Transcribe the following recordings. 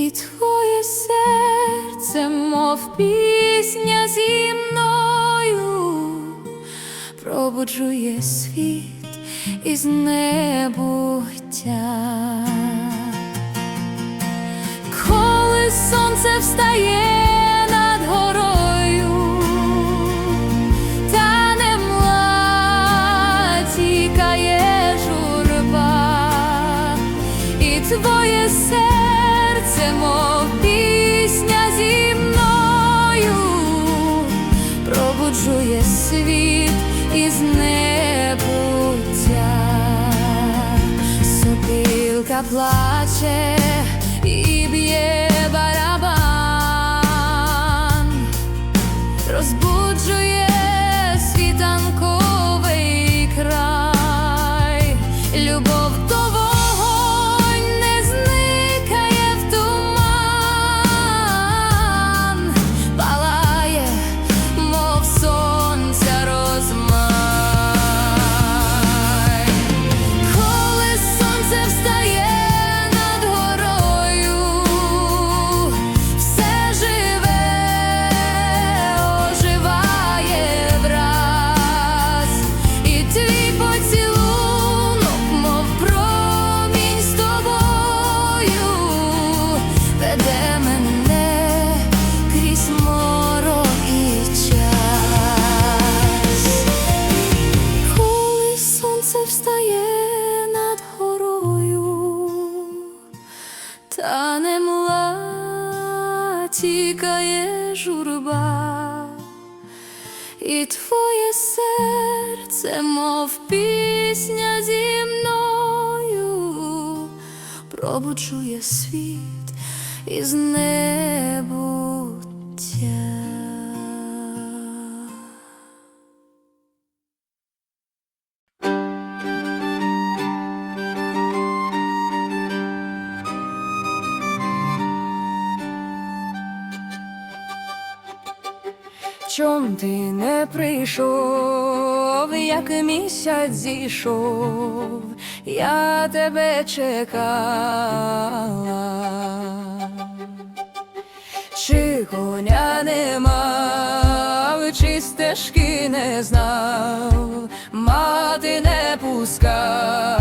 і твоє серце, мов пісня зі мною, пробуджує світ із небуття. Коли сонце встає. над горою, та немла тікає журба, і Твоє серце це мов пісня зі мною пробуджує світ із небуття, сопілка плаче. пробуджує світ із небуття. Чом ти не прийшов, як місяць зійшов? я тебе чекала, чи коня не мав, чи стежки не знав, мати не пускав.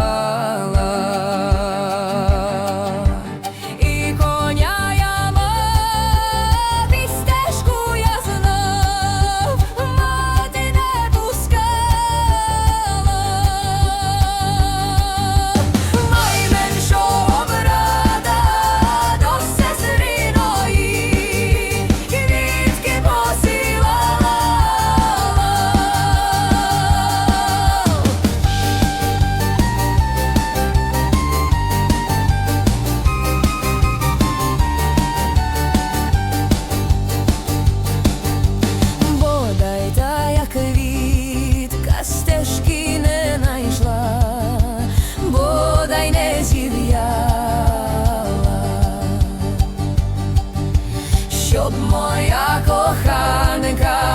car